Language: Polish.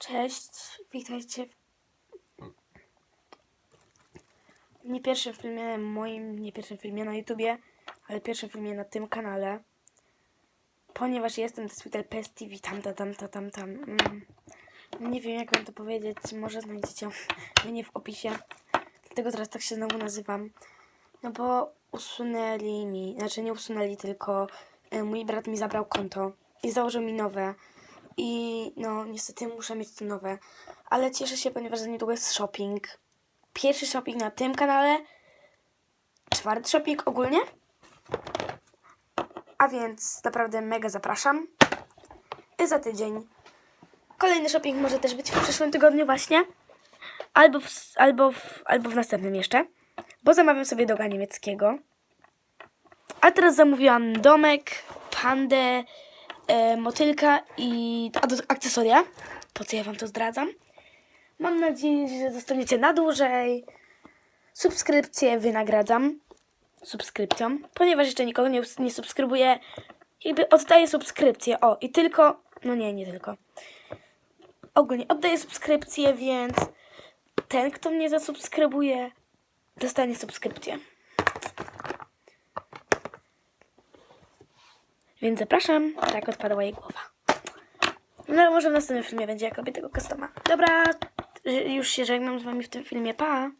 Cześć, witajcie w nie pierwszym filmie, moim nie pierwszym filmie na YouTubie, ale pierwszym filmie na tym kanale. Ponieważ jestem The Twitter Pest TV, tam, tam, tam, tam, tam. Mm. No nie wiem jak wam to powiedzieć, może znajdziecie mnie w opisie. Dlatego teraz tak się znowu nazywam. No bo usunęli mi, znaczy nie usunęli, tylko e, mój brat mi zabrał konto i założył mi nowe. I no, niestety muszę mieć to nowe. Ale cieszę się, ponieważ za niedługo jest shopping. Pierwszy shopping na tym kanale. Czwarty shopping ogólnie. A więc naprawdę mega zapraszam. I za tydzień. Kolejny shopping może też być w przyszłym tygodniu właśnie. Albo w, albo w, albo w następnym jeszcze. Bo zamawiam sobie doga niemieckiego. A teraz zamówiłam domek, pandę, e, motylka i akcesoria. Po co ja wam to zdradzam? Mam nadzieję, że zostaniecie na dłużej. Subskrypcję wynagradzam subskrypcją, ponieważ jeszcze nikogo nie, nie subskrybuję. Jakby oddaję subskrypcję. O, i tylko. No nie, nie tylko. Ogólnie oddaję subskrypcję, więc ten, kto mnie zasubskrybuje, dostanie subskrypcję. Więc zapraszam. Tak odpadła jej głowa. No może w następnym filmie będzie jak tego customa. Dobra, y- już się żegnam z wami w tym filmie. Pa!